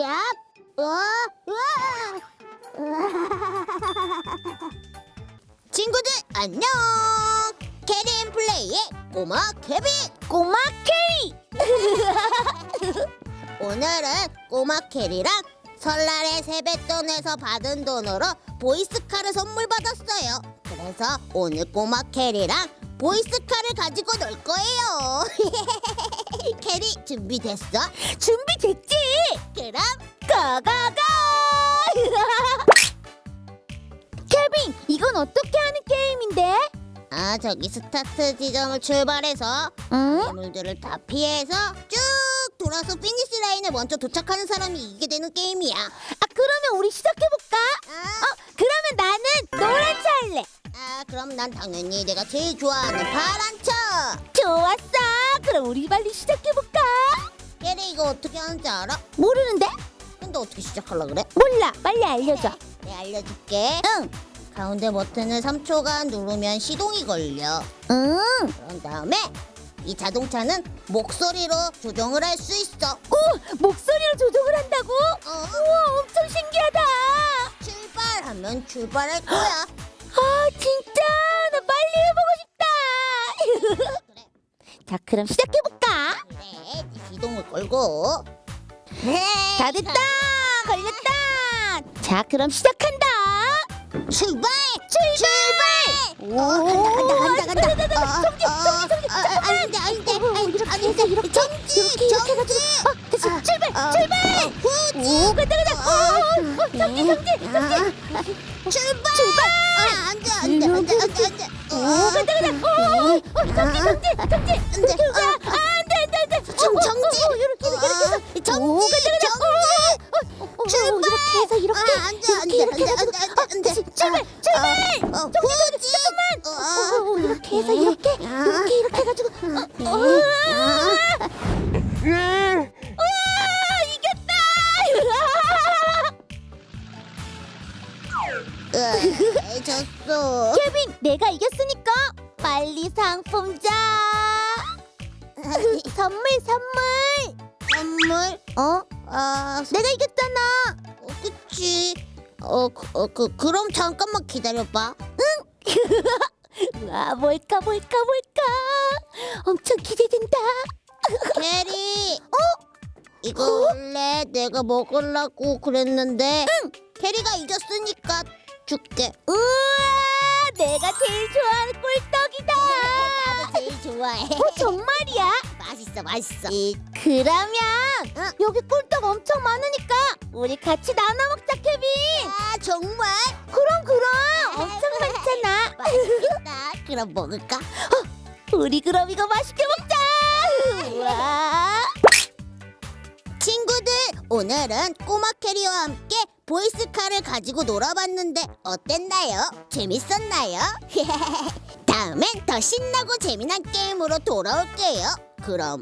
야, 어, 우와. 친구들 안녕. 캐리앤 플레이의 꼬마 케빈. 꼬마 캐리. 오늘은 꼬마 캐리랑 설날에 세뱃돈에서 받은 돈으로 보이스카를 선물 받았어요. 그래서 오늘 꼬마 캐리랑 보이스카를 가지고 놀 거예요. 캐리 준비됐어? 준비됐지. 그럼 가가가. 케빈, 이건 어떻게 하는 게임인데? 아, 저기 스타트 지점을 출발해서 응? 괴물들을 다 피해서 쭉 돌아서 피니시 라인에 먼저 도착하는 사람이 이기게 되는 게임이야. 아 그러면 우리 시작해볼까? 아, 어 그러면 나는 노란 차 할래 아, 그럼 난 당연히 내가 제일 좋아하는 파란 차. 좋았어 우리 빨리 시작해볼까? 걔네 이거 어떻게 하는지 알아? 모르는데? 근데 어떻게 시작하려 그래? 몰라 빨리 알려줘 내가 알려줄게. 응 가운데 버튼을 3초간 누르면 시동이 걸려. 응. 그런 다음에 이 자동차는 목소리로 조정을 할 수 있어. 오 목소리로 조정을 한다고? 어, 우와 엄청 신기하다 출발하면 출발할 거야. 자 그럼 시작해볼까? 이 시동을 걸고. 다 됐다 걸렸다 자 그럼 시작한다 출발! 출발! 어, 간다, 간다, 간다, 간다. 정지, 어, 정지, 정지, 어, 어, 안 돼, 안 돼, 어, 안 이렇게 돼, 안 해서 돼. 이렇게, 정지, 이렇게, 이렇게 정지. 해가지고. 어, 아, 출발, 어, 출발. 어, 후지. 오 간다 간다 어, 어, 어, 정지 정지 정지 아, 출발! 아, 안 돼, 안 돼, 안 돼, 안 돼, 안 돼. 오 간다 간다 어, 어, 어, 정지 정지 정지 안 돼. 정지 어, 아, 안 돼 안 돼 안 돼 정- 정지. 이렇게 해서 이렇게 해서 어, 정지, 오 간다 간다 정지. 어, 어, 어, 어, 출발! 이렇게 해서 이렇게 아, 안 돼, 안 돼, 이렇게 안 돼, 이렇게 안 돼, 해가지고 안 돼, 안 돼. 어, 출발 출발 어, 어, 후지. 어, 어, 어, 이렇게 해서 이렇게 아. 이렇게 이렇게 해가지고 어, 어, 으아, 졌어. 케빈 내가 이겼으니까 빨리 상품 자 선물 선물 선물? 어 아, 내가 이겼잖아 어, 그치. 어, 그, 어, 그, 그럼 잠깐만 기다려봐. 와 뭘까 뭘까 뭘까 엄청 기대된다 캐리. 어? 이거 원래 내가 먹으려고 그랬는데. 캐리가 이겼으니까 줄게. 우와 내가 제일 좋아하는 꿀떡이다 나도 제일 좋아해. 어 정말이야 맛있어, 맛있어. 이, 그러면 어? 여기 꿀떡 엄청 많으니까 우리 같이 나눠 먹자 케빈 아, 정말? 그럼 그럼 엄청 많잖아 맛있겠다. 그럼 먹을까? 우리 그럼 이거 맛있게 먹자 우와 친구들, 오늘은 꼬마 캐리와 함께 보이스카를 가지고 놀아봤는데 어땠나요? 재밌었나요? 다음엔 더 신나고 재미난 게임으로 돌아올게요. 그럼!